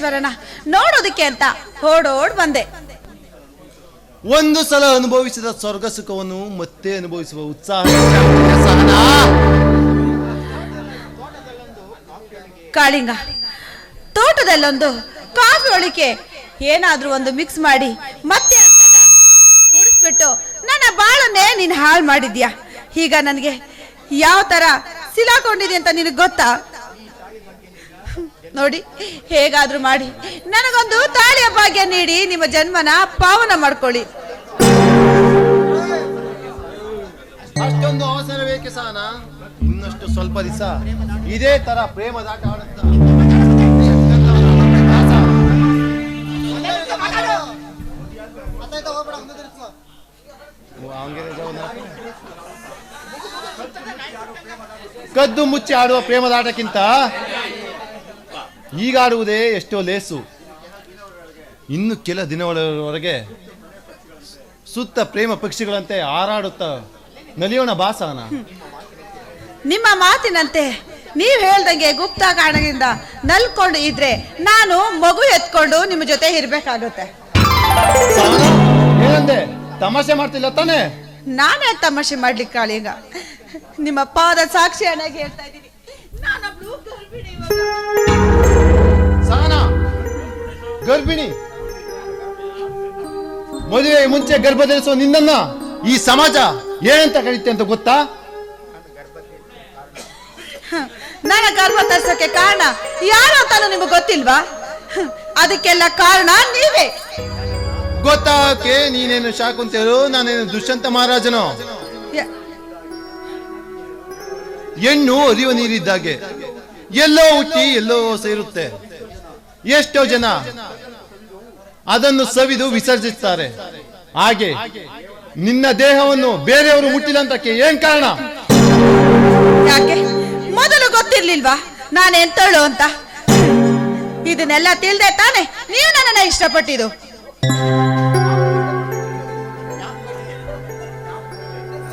ಹೃದಯೇಶ್ವರನ ನೋಡೋದಕ್ಕೆ ಅಂತ ಓಡೋಡ್ ಬಂದೆ. ಒಂದು ಸಲ ಅನುಭವಿಸಿದ ಸ್ವರ್ಗ ಸುಖವನ್ನು ಮತ್ತೆ ಅನುಭವಿಸುವ ಉತ್ಸಾಹ. ಕಾಳಿಂಗ ತೋಟದಲ್ಲೊಂದು ಕಾಫಿ ಒಳಿಕೆ ಏನಾದ್ರೂ ಒಂದು ಮಿಕ್ಸ್ ಮಾಡಿ ಮತ್ತೆ ಅಂತದ ಕುಡಿಸ್ಬಿಟ್ಟು ನನ್ನ ಬಾಳನ್ನೇ ನೀನು ಹಾಳು ಮಾಡಿದ್ಯಾ? ಈಗ ನನಗೆ ಯಾವ ತರ ಸಿಲಾಕೊಂಡಿದೆ ಅಂತ ನಿನಗೆ ಗೊತ್ತಾ? ನೋಡಿ, ಹೇಗಾದ್ರೂ ಮಾಡಿ. ನನಗೊಂದು ತಾಳಿಯ ಭಾಗ್ಯ ನೀಡಿ, ನಿಮ್ಮ ಜನ್ಮನ ಪಾವನ ಮಾಡ್ಕೊಳ್ಳಿ. ಅಷ್ಟೊಂದು ಅವಸರ ಬೇಕೆ ಸಹನ? ಇನ್ನಷ್ಟು ಸ್ವಲ್ಪ ದಿವಸ ಇದೇ ತರ ಪ್ರೇಮದಾಟ ಆಡುತ್ತಾ. ಕದ್ದು ಮುಚ್ಚಿ ಆಡುವ ಪ್ರೇಮದಾಟಕ್ಕಿಂತ ಈಗ ಆಡುವುದೇ ಎಷ್ಟೋ ಲೇಸು. ಇನ್ನು ಕೆಲ ದಿನಗಳವರೆಗೆ ಸುತ್ತ ಪ್ರೇಮ ಪಕ್ಷಿಗಳಂತೆ ಹಾರಾಡುತ್ತಾ ನಲಿಯೋಣ ಬಾಸನ ನಿಮ್ಮ ಮಾತಿನಂತೆ ನೀವು ಹೇಳ್ದಂಗೆ ಗುಪ್ತ ಕಾರಣದಿಂದ ನಲ್ಕೊಂಡು ಇದ್ರೆ ನಾನು ಮಗು ಎತ್ಕೊಂಡು ನಿಮ್ಮ ಜೊತೆ ಇರ್ಬೇಕಾಗುತ್ತೆ. ಏನಂದೆ? ತಮಾಷೆ ಮಾಡ್ತಿಲ್ಲ ತಾನೆ? ನಾನೇ ತಮಾಷೆ ಮಾಡ್ಲಿಕ್ಕೆ ಕಾಳಿಗ ನಿಮ್ಮ ಪಾದ ಸಾಕ್ಷಿಯನ್ನಾಗಿ ಹೇಳ್ತಾ ಇದ್ದೀನಿ. ಇವಾಗ. ಸಹನ ಗರ್ಭಿಣಿ. ಮದುವೆ ಮುಂಚೆ ಗರ್ಭ ಧರಿಸುವ ನಿನ್ನನ್ನ ಈ ಸಮಾಜ ಏನಂತ ಕರೀತೆ ಅಂತ ಗೊತ್ತಾ? ನನ್ನ ಗರ್ಭ ತರ್ಸೋಕೆ ಕಾರಣ ಯಾರು ಅಂತಾನು ನಿಮಗೆ ಗೊತ್ತಿಲ್ವಾ? ಅದಕ್ಕೆಲ್ಲ ಕಾರಣ ನೀವೇ. ಗೊತ್ತಾಕೆ ನೀನೇನು ಶಾಕುಂತೇಳು ನಾನೇನು ದುಷ್ಯಂತ ಮಹಾರಾಜನೋ? ಹೆಣ್ಣು ಅರಿಯುವ ನೀರಿದ್ದಾಗೆ. ಎಲ್ಲೋ ಹುಟ್ಟಿ ಎಲ್ಲೋ ಸೇರುತ್ತೆ. ಎಷ್ಟೋ ಜನ ಅದನ್ನು ಸವಿದು ವಿಸರ್ಜಿಸ್ತಾರೆ. ಹಾಗೆ ನಿನ್ನ ದೇಹವನ್ನು ಬೇರೆಯವರು ಮುಟ್ಟಿಲ್ಲ ಅಂತಕ್ಕೆ ಏನ್ ಕಾರಣ? ಯಾಕೆ? ಮೊದಲು ಗೊತ್ತಿರ್ಲಿಲ್ವಾ? ನಾನು ಎಂತಳು ಅಂತ? ಇದನ್ನೆಲ್ಲ ತಿಳ್ದೆ ತಾನೆ ನೀವು ನನ್ನ ಇಷ್ಟಪಟ್ಟಿದ್ದು.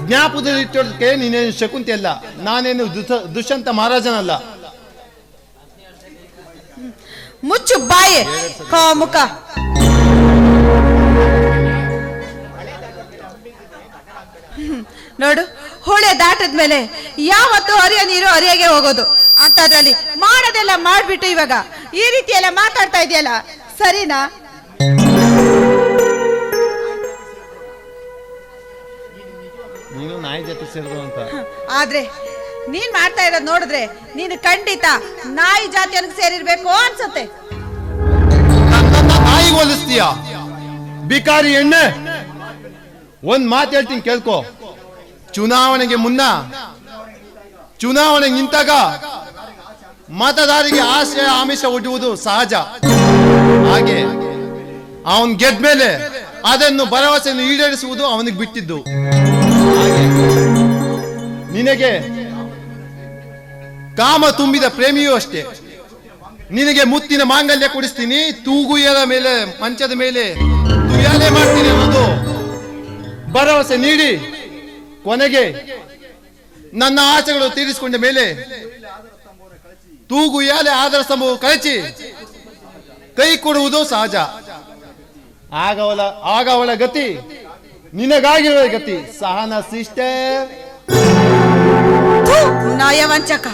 ಜ್ಞಾಪದಲ್ಲಿ ಇಟ್ಟೋದಕ್ಕೆ ನೀನೇನು ಶಕುಂತಿ ಅಲ್ಲ. ನಾನೇನು ದುಷ್ಯಂತ ಮಹಾರಾಜನಲ್ಲ. ಮುಚ್ಚು ಬಾಯೆ. ಮುಖ. ನೋಡು ಹೊಳೆ ದಾಟದ ಮೇಲೆ ಯಾವತ್ತು ಹರಿಯ ನೀರು ಹರಿಯಾಗೆ ಹೋಗೋದು. ಅಂತದ್ರಲ್ಲಿ ಮಾಡೋದೆಲ್ಲ ಮಾಡ್ಬಿಟ್ಟು ಇವಾಗ ಈ ರೀತಿ ಎಲ್ಲ ಮಾತಾಡ್ತಾ ಇದೆಯಲ್ಲ ಸರಿನಾ? ನೀನು ನಾಯಿ ಜೊತೆ ಸೇರಿದ್ರು ಅಂತ. ಆದ್ರೆ ನೀನ್ ಮಾಡ್ತಾ ಇರೋದ್ ನೋಡಿದ್ರೆ ನೀನು ಖಂಡಿತ ನಾಯಿ ಜಾತಿಯನ್ಗೆ ಸೇರಿರ್ಬೇಕು ಅನ್ಸುತ್ತೆ. ನಾಯಿಗೆ ಹೋಲಿಸ್ತೀಯ? ಬಿಕಾರಿ ಎಣ್ಣೆ? ಒಂದ್ ಮಾತು ಹೇಳ್ತೀನಿ ಕೇಳ್ಕೊ. ಚುನಾವಣೆಗೆ ಮುನ್ನ ಚುನಾವಣೆಗೆ ನಿಂತಾಗ ಮತದಾರಿಗೆ ಆಸೆ ಆಮಿಷ ಒಡ್ಡುವುದು ಸಹಜ. ಹಾಗೆ ಅವನ್ ಗೆದ್ಮೇಲೆ ಅದನ್ನು ಭರವಸೆಯನ್ನು ಈಡೇರಿಸುವುದು ಅವನಿಗೆ ಬಿಟ್ಟಿದ್ದು. ನಿನಗೆ ಕಾಮ ತುಂಬಿದ ಪ್ರೇಮಿಯೂ ಅಷ್ಟೇ. ನಿನಗೆ ಮುತ್ತಿನ ಮಾಂಗಲ್ಯ ಕೊಡಿಸ್ತೀನಿ, ತೂಗುಯದ ಮೇಲೆ, ಮಂಚದ ಮೇಲೆ ತುಯಾಲೆ ಮಾಡ್ತೀನಿ ಅನ್ನೋದು ಭರವಸೆ ನೀಡಿ ಕೊನೆಗೆ ನನ್ನ ಆಸೆಗಳು ತೀರಿಸಿಕೊಂಡ ಮೇಲೆ ತೂಗು ಯಾಲೆ ಆದರ ಸ್ತಂಭವು ಕಳಚಿ ಕೈ ಕೊಡುವುದು ಸಹಜ. ಆಗ ಆಗವಳ ಆಗ ಅವಳ ಗತಿ, ನಿನಗಾಗಿರುವ ಗತಿ ಸಹನ ಸಿಸ್ಟರ್ ನಯವಂಚಕ.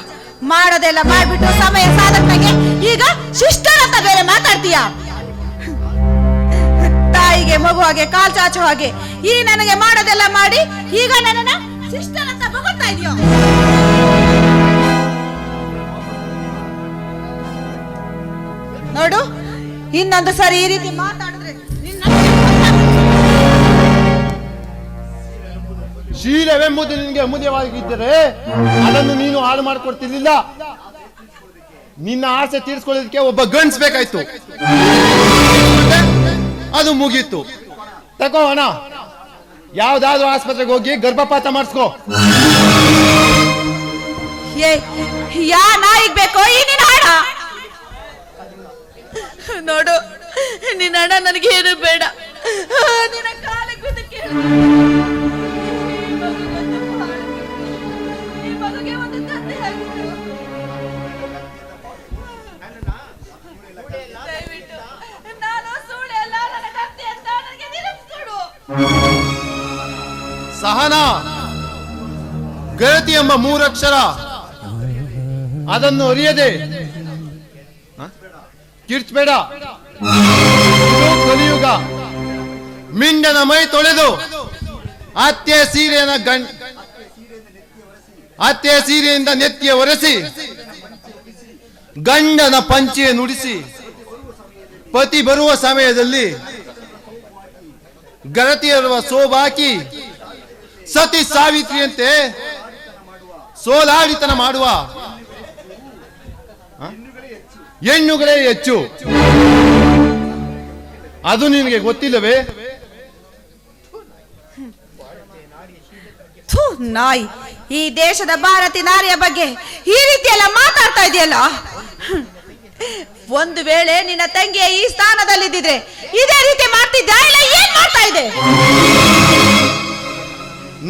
ಮಾಡೋದೆಲ್ಲ ಮಾಡ್ಬಿಟ್ಟು ಸಮಯ ಸಾಧಕನಾಗೆ ಈಗ ಶಿಷ್ಟರ ಅಂತ ಬೇರೆ ಮಾತಾಡ್ತೀಯ? ತಾಯಿಗೆ ಮಗು ಹಾಗೆ, ಕಾಲ್ ಚಾಚು ಹಾಗೆ, ಈ ನನಗೆ ಮಾಡೋದೆಲ್ಲ ಮಾಡಿ, ಈಗ ನನ್ನ ಶಿಷ್ಟರ ಅಂತ ಬಗೊಳ್ತಾ ಇದೆಯೋ? ನೋಡು, ಇನ್ನೊಂದು ಸರಿ ಈ ರೀತಿ ಮಾತಾಡಿದ್ರೆ ಶೀಲವೆಂಬುದು ನಿನಗೆ ಅಮೂಲ್ಯವಾಗಿದ್ದರೆ ಅದನ್ನು ನೀನು ಹಾಳು ಮಾಡಿಕೊಡ್ತಿರ್ಲಿಲ್ಲ. ನಿನ್ನ ಆಸೆ ತೀರಿಸ್ಕೊಳ್ಳೋದಕ್ಕೆ ಒಬ್ಬ ಗಂಡ್ಸ್ ಬೇಕಾಯ್ತು. ಅದು ಮುಗೀತು. ತಗೋ ಅಣ್ಣ. ಯಾವ್ದಾದ್ರು ಆಸ್ಪತ್ರೆಗೆ ಹೋಗಿ ಗರ್ಭಪಾತ ಮಾಡಿಸ್ಕೋ. ಯಾ ಬೇಕೋ ನೋಡು, ನಿನ್ನ ನನಗೆ ಏನು ಬೇಡ. ನಿನ್ನ ಕಾಲಕ್ಕೆ ಮೂರಕ್ಷರ. ಅದನ್ನು ಅರಿಯದೆ? ಕಿರ್ಚ್ಬೇಡ ಕಲಿಯುಗ. ಮಿಂಡನ ಮೈ ತೊಳೆದು. ಅತ್ತೆ ಸೀರೆಯನ್ನ ಗಂಡ ಅತ್ತೆ ಸೀರೆಯಿಂದ ನೆತ್ತಿಯ ಒರೆಸಿ. ಗಂಡನ ಪಂಚೆ ನುಡಿಸಿ. ಪತಿ ಬರುವ ಸಮಯದಲ್ಲಿ ಗರತಿಯರುವ ಸೋಬಾಕಿ. ಸತಿ ಸಾವಿತ್ರಿಯಂತೆ ಸೋಲಾಡಿತನ ಮಾಡುವ? ಹೆಣ್ಣುಗಳೇ ಹೆಚ್ಚು. ಅದು ನಿನಗೆ ಗೊತ್ತಿಲ್ಲವೇ? ನಾಯಿ ಈ ದೇಶದ ಭಾರತಿ ನಾರಿಯ ಬಗ್ಗೆ ಈ ರೀತಿಯೆಲ್ಲ ಎಲ್ಲ ಮಾತಾಡ್ತಾ ಇದೆಯಲ್ಲ? ಒಂದು ವೇಳೆ ನಿನ್ನ ತಂಗಿಯ ಈ ಸ್ಥಾನದಲ್ಲಿದ್ದಿದ್ರೆ ಇದೇ ರೀತಿ ಮಾಡ್ತಿದ್ದ ಇಲ್ಲ ಏನ್ ಮಾಡ್ತಾ ಇದೆ?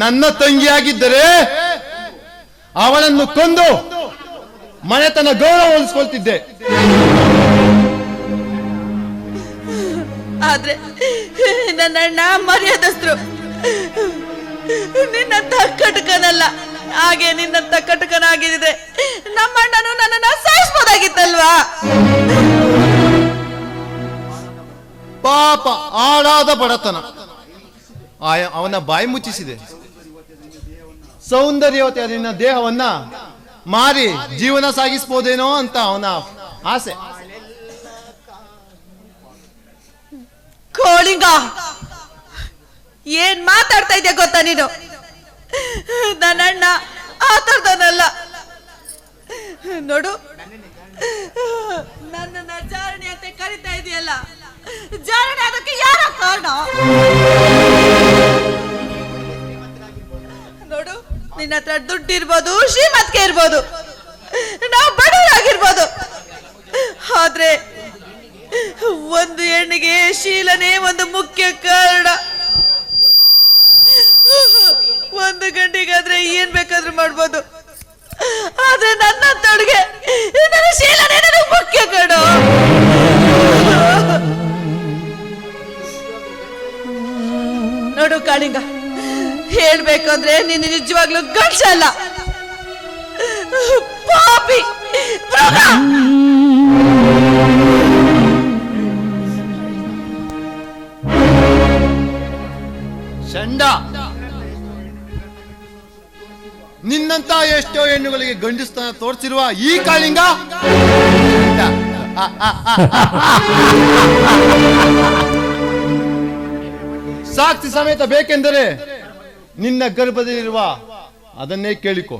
ನನ್ನ ತಂಗಿಯಾಗಿದ್ದರೆ ಅವಳನ್ನು ಕೊಂದು ಮನೆತನ ಗೌರವ ಉಳಿಸ್ಕೊಳ್ತಿದ್ದೆ ಆದ್ರೆ ನನ್ನ ಅಣ್ಣ ಮರ್ಯಾದಸ್ಥರು. ನಿನ್ನಂತ ಕಟಕನಲ್ಲ ಹಾಗೆ ನಿನ್ನಂತ ಕಟಕನಾಗಿದ್ರೆ ನಮ್ಮ ಅಣ್ಣನು ನನ್ನನ್ನ ಸಾಯಿಸ್ಬೋದಾಗಿತ್ತಲ್ವಾ? ಪಾಪ ಆಳಾದ ಬಡತನ. ಅವನ ಬಾಯಿ ಮುಚ್ಚಿಸಿದೆ. ಸೌಂದರ್ಯವತೆ ನಿನ್ನ ದೇಹವನ್ನ ಮಾರಿ ಜೀವನ ಸಾಗಿಸ್ಬೋದೇನೋ ಅಂತ ಅವನ ಆಸೆ. ಕೋಳಿಂಗ, ಏನ್ ಮಾತಾಡ್ತಾ ಇದೆಯಾ ಗೊತ್ತಾ ನೀನು? ನನ್ನ ಅಣ್ಣ ಆ ಥರದವನಲ್ಲ. ನೋಡು, ನನ್ನನ್ನ ಜಾರಣೆ ಅಂತ ಕರಿತಾ ಇದೆಯಲ್ಲ, ಜಾರಣೆ ಅದಕ್ಕೆ ಯಾರ ಕಾರಣ? ನಿನ್ನ ಹತ್ರ ದುಡ್ಡು ಇರ್ಬೋದು ಶ್ರೀಮಂತಿಕೆ ಇರ್ಬೋದು. ನಾವು ಬಡವರಾಗಿರ್ಬೋದು. ಆದ್ರೆ ಒಂದು ಹೆಣ್ಣಿಗೆ ಶೀಲನೇ ಒಂದು ಮುಖ್ಯ ಕಾರಣ. ಒಂದು ಗಂಟೆಗಾದ್ರೆ ಏನ್ ಬೇಕಾದ್ರೂ ಮಾಡ್ಬೋದು. ಆದ್ರೆ ನನ್ನ ತೊಡುಗೆ ಶೀಲನೇ ನನಗೆ ಮುಖ್ಯ ಕಾರಣ ನೋಡು ಕಾಳಿಂಗ. ಹೇಳ್ಬೇಕು ಅಂದ್ರೆ ನೀನು ನಿಜವಾಗ್ಲೂ ಗಂಡ್ಸ ಅಲ್ಲ. ಪಾಪಿ ಚಂಡ, ನಿನ್ನಂತ ಎಷ್ಟೋ ಹೆಣ್ಣುಗಳಿಗೆ ಗಂಡಸ್ತನ ತೋರಿಸಿರುವ ಈ ಕಾಳಿಂಗ? ಸಾಕ್ಷಿ ಸಮೇತ ಬೇಕೆಂದರೆ ನಿನ್ನ ಗರ್ಭದಲ್ಲಿರುವ ಅದನ್ನೇ ಕೇಳಿಕೊ.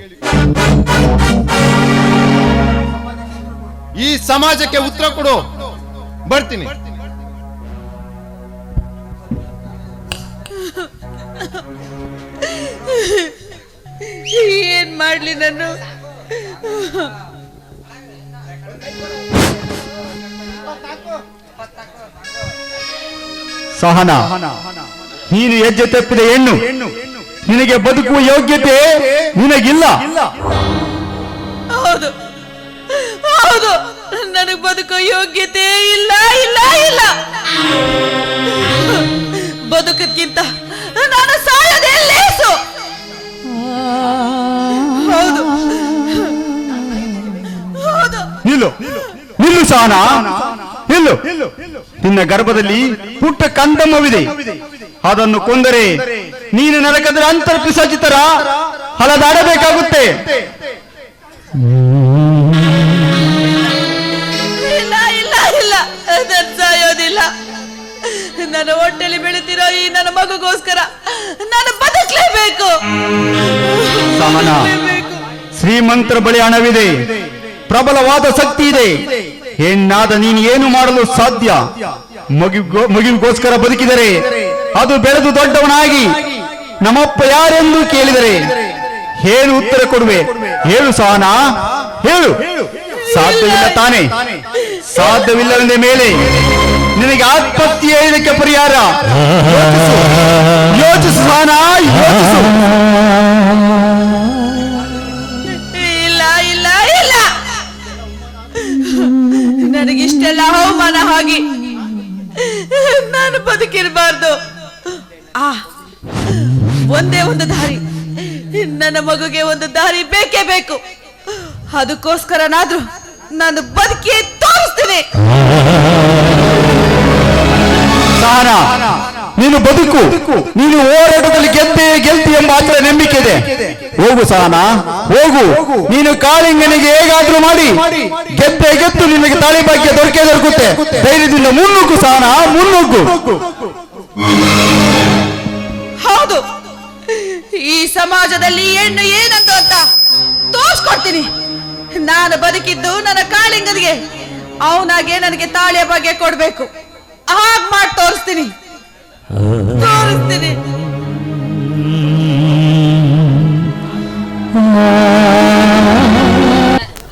ಈ ಸಮಾಜಕ್ಕೆ ಉತ್ತರ ಕೊಡು. ಬರ್ತೀನಿ. ಏನ್ ಮಾಡ್ಲಿ ನಾನು? ಸಹನ. ನೀನು ಹೆಜ್ಜೆ ತಪ್ಪಿದ ಹೆಣ್ಣು. ನಿನಗೆ ಬದುಕುವ ಯೋಗ್ಯತೆ ನಿನಗಿಲ್ಲ. ಹೌದು. ಹೌದು. ನನಗೆ ಬದುಕೋ ಯೋಗ್ಯತೆ ಇಲ್ಲ ಇಲ್ಲ ಇಲ್ಲ. ಬದುಕಕ್ಕಿಂತ ನಾನು ಸಾಯೋದೇ ಲೇಸು. ಹೌದು. ಹೌದು. ನಿಲ್ಲು. ನಿಲ್ಲು ಸಹನ ನಿಲ್ಲು. ನಿನ್ನ ಗರ್ಭದಲ್ಲಿ ಪುಟ್ಟ ಕಂದಮ್ಮವಿದೆ. ಅದನ್ನು ಕೊಂದರೆ ನೀನು ನರಕದ ಅಂತರ್ ಪಿಸಾಚಿತರ ಹಲದಾಡಬೇಕಾಗುತ್ತೆ. ಇಲ್ಲ ಇಲ್ಲ ಇಲ್ಲ. ನಾನು ಸಾಯೋದಿಲ್ಲ. ನನ್ನ ಹೊಟ್ಟೆಲಿ ಬೆಳೀತಿರೋ ಈ ನನ್ನ ಮಗುಗೋಸ್ಕರ ನಾನು ಬದುಕಲೇಬೇಕು. ಸಹನ. ಶ್ರೀಮಂತರ ಬಳಿ ಹಣವಿದೆ. ಪ್ರಬಲವಾದ ಶಕ್ತಿ ಇದೆ. ಹೆಣ್ಣಾದ ನೀನು ಏನು ಮಾಡಲು ಸಾಧ್ಯ? ಮಗಿಗೋಸ್ಕರ ಮಗುವಿಗೋಸ್ಕರ ಬದುಕಿದರೆ ಅದು ಬೆಳೆದು ದೊಡ್ಡವನಾಗಿ ನಮ್ಮಪ್ಪ ಯಾರೆಂದು ಕೇಳಿದರೆ ಹೇಳು ಉತ್ತರ ಕೊಡುವೆ. ಹೇಳು ಸಹನ, ಹೇಳು. ಸಾಧ್ಯವಿಲ್ಲ ತಾನೆ. ಸಾಧ್ಯವಿಲ್ಲವೆಂದ ಮೇಲೆ ನಿನಗೆ ಆತ್ಮಹತ್ಯೆ ಇದಕ್ಕೆ ಪರಿಹಾರ. ಯೋಚಿಸು. ಸಹನ ಇಲ್ಲ ನನಗಿಷ್ಟೆಲ್ಲ ಹವಾಮಾನ ಹಾಗೆ. ನಾನು ಬದುಕಿರಬಾರ್ದು. ಆ ಒಂದೇ ಒಂದು ದಾರಿ. ನನ್ನ ಮಗುಗೆ ಒಂದು ದಾರಿ ಬೇಕೇ ಬೇಕು. ಅದಕ್ಕೋಸ್ಕರನಾದ್ರೂ ನಾನು ಬದುಕಿ ತೋರಿಸ್ತೀನಿ. ನೀನು ಬದುಕು. ನೀನು ಹೋರಾಟದಲ್ಲಿ ಗೆದ್ದೆ ಗೆಲ್ತಿ ಎಂಬ ಆತರ ನಂಬಿಕೆ ಇದೆ. ಹೋಗು ಸಹನ ಹೋಗು. ನೀನು ಕಾಳಿಂಗನಿಗೆ ಹೇಗಾದ್ರೂ ಮಾಡಿ. ಗೆದ್ದೆ ಗೆದ್ದು ನಿನಗೆ ತಾಳಿ ಭಾಗ್ಯ ದೊರಕೆ ದೊರಕುತ್ತೆ. ಧೈರ್ಯದಿಂದ ಮುನ್ನುಗ್ಗು ಸಹನ ಮುನ್ನುಗ್ಗು. ಹೌದು. ಈ ಸಮಾಜದಲ್ಲಿ ಹೆಣ್ಣು ಏನಂದು ಅಂತ ತೋರ್ಸ್ಕೊಡ್ತೀನಿ. ನಾನು ಬದುಕಿದ್ದು ನನ್ನ ಕಾಳಿಂಗನಿಗೆ. ಅವನಾಗೆ ನನಗೆ ತಾಳಿಯ ಬಗ್ಗೆ ಕೊಡ್ಬೇಕು. ಹಾಗ್ ಮಾಡಿ ತೋರಿಸ್ತೀನಿ. ತೋರಿಸ್ತೀನಿ.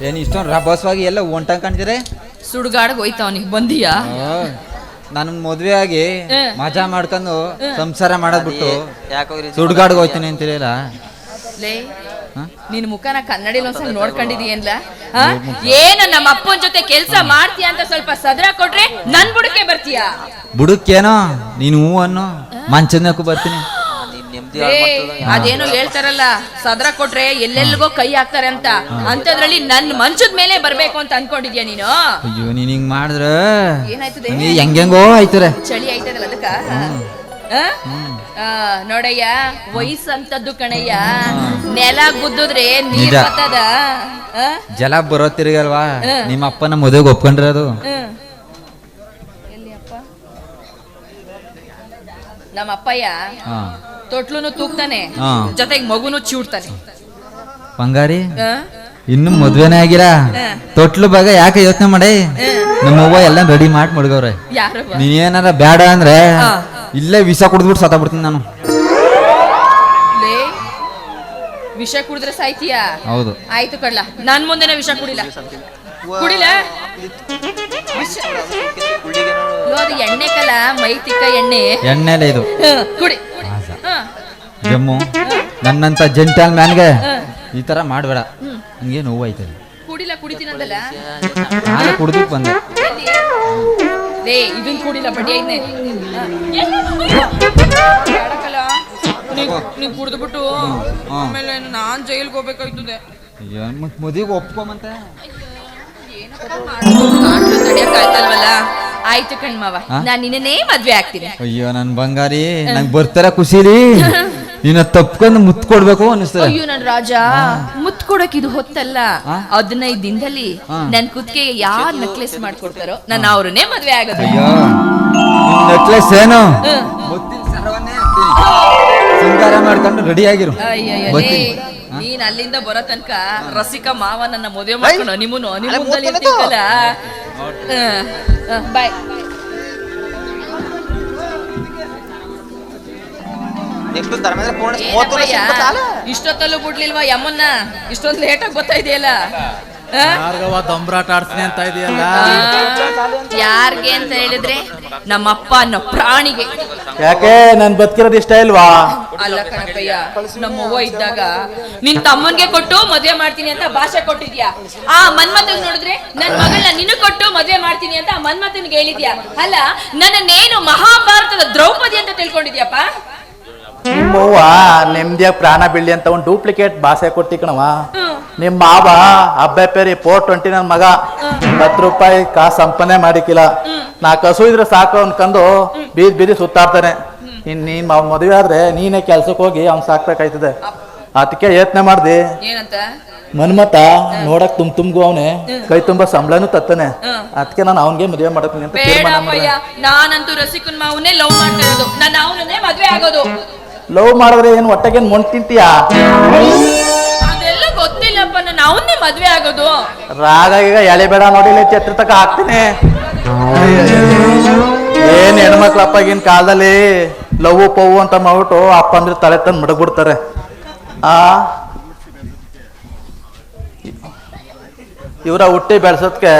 ಏನ್ ಇಷ್ಟೊಂದು ರಭಸವಾಗಿ ಎಲ್ಲ ಹೊಂಟ ಕಾಣ್ತೀರಿ ಸುಡ್ಗಾಡ್ಗೆ ಹೋಯ್ತಾವನಿಗೆ ಬಂದಿಯಾ? ನನ್ ಮದ್ವೆ ಆಗಿ ಮಜಾ ಮಾಡ್ಕೊಂಡು ಸಂಸಾರ ಮಾಡೋದ್ಬಿಟ್ಟು ಸುಡ್ಗಾಡ್ಗೆ ಹೋಯ್ತೀನಿ ಅಂತಿರಲಿಲ್ಲ? ಲೇ ನಿನ್ ಮುಖನ ಕನ್ನಡಿಲಿ ಒಂದ್ಸಲ ನೋಡ್ಕೊಂಡಿದೀಯನ್ಲ ಆ? ಏನು ನಮ್ಮ ಅಪ್ಪನ ಜೊತೆ ಕೆಲ್ಸ ಮಾಡ್ತೀಯ ಅಂತ ಸ್ವಲ್ಪ ಸದ್ರ ಕೊಟ್ರೆ ನನ್ ಬುಡಕ್ಕೆ ಬರ್ತೀಯಾ? ಬುಡಕ್ಕೇನೋ ನೀನು ಹೂ? ಅನ್ನೋ ಮಂಚನಕ್ಕೂ ಬರ್ತೀನಿ. ಅದೇನೋ ಹೇಳ್ತಾರಲ್ಲ ಸದ್ರ ಕೊಟ್ರೆ ಎಲ್ಲೆಲ್ಲಿಗೋ ಕೈ ಹಾಕ್ತಾರೆ ಅಂತ. ಅಂತದ್ರಲ್ಲಿ ನನ್ ಮಂಚದ ಮೇಲೆ ಬರ್ಬೇಕು ಅಂತ ಅನ್ಕೊಂಡಿದ್ಯಾ ನೀನು? ಅಯ್ಯೋ ನೀನ್ ಹಿಂಗ್ ಮಾಡಿದ್ರ ಏನಾಯ್ತದೆ? ಹೆಂಗೆಂಗೋ ಆಯ್ತರೆ ಚಳಿ ಆಯ್ತದಲ್ಲ ಅದಕ್ಕ? ನೋಡಯ್ಯ ವಯಸ್ಸಂತದ್ದು ಕಣಯ್ಯ. ನೆಲ ಗುದ್ದುದ್ರೆ ನೀರ್. ಬರ್ತದ ಜಲ ಬರೋ ತಿರುಗಲ್ವಾ. ನಿಮ್ಮ ಅಪ್ಪನ ಮದುವೆಗೆ ಒಪ್ಕೊಂಡ್ರದು ಅಪ್ಪ ನಮ್ಮ ಅಪ್ಪಯ್ಯ ಹಾ. ತೊಟ್ಲುನು ತೂಗ್ತಾನೆ. ಹಾ. ಜೊತೆಗೆ ಮಗುನು ಚಿಡ್ತಾನೆ. ಬಂಗಾರಿ ಇನ್ನು ಮದ್ವೆನೇ ಆಗಿರ. ತೊಟ್ಲು ಭಾಗ ಯಾಕೆ ಯೋಚನೆ ಮಾಡಿ? ನಮ್ಮ ಅವ್ವ ಎಲ್ಲ ರೆಡಿ ಮಾಡಿ ಮಡ್ಗವ್ರೆ. ಯಾರು ಏನಾರ ನೀನೇನಾರ ಬೇಡ ಅಂದ್ರೆ ಹಾ. ಇಲ್ಲೇ ವಿಷ ಕುಡಿದ್ಬಿಟ್ಟು ಸತ್ತ ಬಿಡ್ತೀನಿ ನಾನು. ಲೇ ವಿಷ ಕುಡಿದ್ರೆ ಸಾಯ್ತೀಯಾ? ಹೌದು. ಆಯ್ತು ಕಡ್ಲ ನನ್ ಮುಂದೆನೆ ವಿಷ ಕುಡಿಲ್ಲ. ಕುಡಿಲ? ವಿಷ ಲೋ, ಅದು ಎಣ್ಣೆ ಕಲ ಮೈ ತಿಕ್ಕ ಎಣ್ಣೆ. ಎಣ್ಣೆಲೆ ಇದು. ಕುಡಿ. ಜಮ್ಮು. ನನ್ನಂತ ಜೆಂಟಲ್ ಮ್ಯಾನ್ಗೆ ಈ ತರ ಮಾಡಬೇಡ. ನನಗೆ ನೋವು ಆಯ್ತದೆ ಕುಡಿಲ್ಲ ಕುಡಿತೀನಂದಲ್ಲ? ನಾನು ಕುಡ್ದು ಬಂದೆ? ಲೇ ಇದನ್ ಕುಡಿಲ್ಲ ಬಡಿ ಐದ್ನೆ ನೀವು ಕುಡಿದ್ಬಿಟ್ಟು ಆಮೇಲೆ ನಾನ್ ಜೈಲ್ಗೆ ಹೋಗ್ಬೇಕಾಯ್ತದೆ. ಅಯ್ಯೋ ಒಪ್ಕೊಂಬಂತೆ ಏನಪ್ಪ ಒಪ್ಕೊಂಬಂತೆ ತಡಿಯಕ್ಕಾಯ್ತಲ್ವಲ್ಲ ಆಯ್ತು ಕಣ್ಮವ ಹಾ? ನಾನ್ ನಿನ್ನೇ ಮದ್ವೆ ಆಗ್ತೀನಿ. ಅಯ್ಯೋ ನನ್ ಬಂಗಾರಿ ನಂಗೆ ಬರ್ತಾರ ಖುಷಿಲಿ. ನಿನ್ನ ತಪ್ಕೊಂಡು ಮುತ್ ಕೊಡ್ಬೇಕು ಅನಿಸ್ತದೆ ಅಯ್ಯೋ ನನ್ ರಾಜ ಮುತ್ ಕೊಡಕ್ ಇದು ಹೊತ್ತಲ್ಲ. ಹಾ? ಹದಿನೈದು ದಿನದಲ್ಲಿ ನನ್ ಕುತ್ತಿಗೆ ಯಾರ್ ನೆಕ್ಲೆಸ್ ಮಾಡ್ಕೊಡ್ತಾರೋ ನಾನು ಅವ್ರನ್ನೇ ಮದ್ವೆ ಆಗೋದು. ಅಯ್ಯೋ ನೆಕ್ಲೆಸ್ ಏನು? ಹ್ಮ್. ಮುತ್ತಿನ ಸರವನ್ನೇ ಹಾಕ್ತೀನಿ. ಶೃಂಗಾರ ಮಾಡ್ಕೊಂಡು ರೆಡಿ ಆಗಿರು. ಅಯ್ಯಯ್ಯೋ, ಲೇ, ಬರ್ತೀನಿ. ನೀನ್ ಅಲ್ಲಿಂದ ಬರೋ ತನಕ ರಸಿಕ ಮಾವ ನನ್ನ ಮದುವೆ ಮಾಡ್ಕೊಂಡು ನಿಮ್ಮನ್ನು ನಿಮ್ಮಲ್ಲ ಬಾಯ್ ಇಷ್ಟೊತ್ತಲ್ಲೂ ಬಿಡ್ಲಿಲ್ವಾ ಯಮ್ಮನ್ನ ಇಷ್ಟೊಂದು ಲೇಟಾಗಿ ಬರ್ತಾ ಇದೆಯಲ್ಲ? ಯಾರ್ಗವ ದೊಂಬ್ರಾಟ ಆಡ್ಸ್ನಿ ಅಂತ ಇದೆಯಲ್ಲ? ಯಾರ್ಗೆ ಅಂತ ಹೇಳಿದ್ರೆ ನಮ್ಮಪ್ಪ ಅನ್ನೋ ಪ್ರಾಣಿಗೆ. ಯಾಕೆ? ನನ್ ಬದುಕಿರೋದು ಇಷ್ಟ ಇಲ್ವಾ? ಅಲ್ಲ ಕಣಕಯ್ಯ ನಮ್ಮವ್ವ ಇದ್ದಾಗ ನಿನ್ ತಮ್ಮನ್ಗೆ ಕೊಟ್ಟು ಮದ್ವೆ ಮಾಡ್ತೀನಿ ಅಂತ ಭಾಷೆ ಕೊಟ್ಟಿದ್ಯಾ? ಆ ಮನ್ಮಥನ್ ನೋಡಿದ್ರೆ ನನ್ ಮಗಳನ್ನ ನಿನಗ್ ಕೊಟ್ಟು ಮದ್ವೆ ಮಾಡ್ತೀನಿ ಅಂತ ಆ ಮನ್ಮಥನ್ಗೆ ಹೇಳಿದ್ಯಾ? ಅಲ್ಲ ನನ್ನನ್ನೇನು ಮಹಾಭಾರತದ ದ್ರೌಪದಿ ಅಂತ ತಿಳ್ಕೊಂಡಿದ್ಯಪ್ಪ? ನಿಮ್ಮವ್ವ ನೆಮ್ಮದಿಯಾಗಿ ಪ್ರಾಣ ಬೀಳಿ ಅಂತ ಒಂದು ಡೂಪ್ಲಿಕೇಟ್ ಭಾಷೆ ಕೊಡ್ತಿ ಕಣವ ನಿಮ್ಮ ಮಾವ ಅಬ್ಬೆ ಪೇರಿ ಫೋರ್ ಟ್ವೆಂಟಿ ನನ್ನ ಮಗ. ಹತ್ತು ರೂಪಾಯಿ ಕಾಸು ಸಂಪನೆ ಮಾಡಿಕಿಲ್ಲ. ನಾ ಕಸು ಇದ್ರೆ ಸಾಕು ಅನ್ಕೊಂಡು ಬೀದಿ ಬೀದಿ ಸುತ್ತಾಡ್ತಾನೆ. ಇನ್ ನೀನ್ ಅವ್ನ ಮದುವೆ ಆದ್ರೆ ನೀನೇ ಕೆಲ್ಸಕ್ಕೆ ಹೋಗಿ ಅವ್ನ್ ಸಾಕ್ಬೇಕಾಯ್ತದೆ. ಅದಕ್ಕೆ ಯತ್ನೆ ಮಾಡ್ದಿ. ಏನಂತ? ಮನ್ಮತ ನೋಡಕ್ ತುಮ್ ತುಂಬ್ಗು ಅವನೆ. ಕೈ ತುಂಬಾ ಸಂಬಳನು ತತ್ತಾನೆ. ಅದಕ್ಕೆ ನಾನು ಅವನ್ಗೆ ಮದುವೆ ಮಾಡಕ್ತೀನಿ ಅಂತ ತೀರ್ಮಾನ ಮಾಡಿದೆ. ಬೇಡಪ್ಪಯ್ಯ ನಾನಂತೂ ರಸಿಕನ್ ಮಾವನ್ನೇ ಲವ್ ಮಾಡ್ತಾ ಇರೋದು ನಾನು ಅವನನ್ನೇ ಮದುವೆ ಆಗೋದು. ಲವ್ ಮಾಡಿದ್ರೆ ಏನು ಹೊಟ್ಟೆಗೇನು ಮೊಣ್ ತಿಂತೀಯಾ? ಅದೆಲ್ಲ ಗೊತ್ತಿಲ್ಲಪ್ಪ ನಾನು ಅವನ್ನೇ ಮದ್ವೆ ಆಗೋದು. ರಾಗ ಈಗ ಎಳೆ ಬೇಡ ನೋಡಿ ಚತ್ರ ತಕ ಹಾಕ್ತೀನಿ. ಏನ್ ಹೆಣ್ಮಕ್ಳಪ್ಪ ಈಗಿನ ಕಾಲದಲ್ಲಿ ಲವ್ ಪವ್ ಅಂತ ಮಾಡ್ಬಿಟ್ಟು ಅಪ್ಪ ಅಂದ್ರೆ ತಲೆ ತಂದು ಮಡಗ್ಬಿಡ್ತಾರೆ. ಆ? ಇವರ ಹುಟ್ಟಿ ಬೆಳ್ಸೋದ್ಕೆ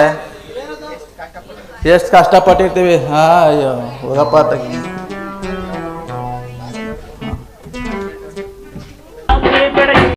ಎಷ್ಟು ಕಷ್ಟಪಟ್ಟಿರ್ತೀವಿ? ಹಾ ಅಯ್ಯೋ ಹೋಗಪ್ಪ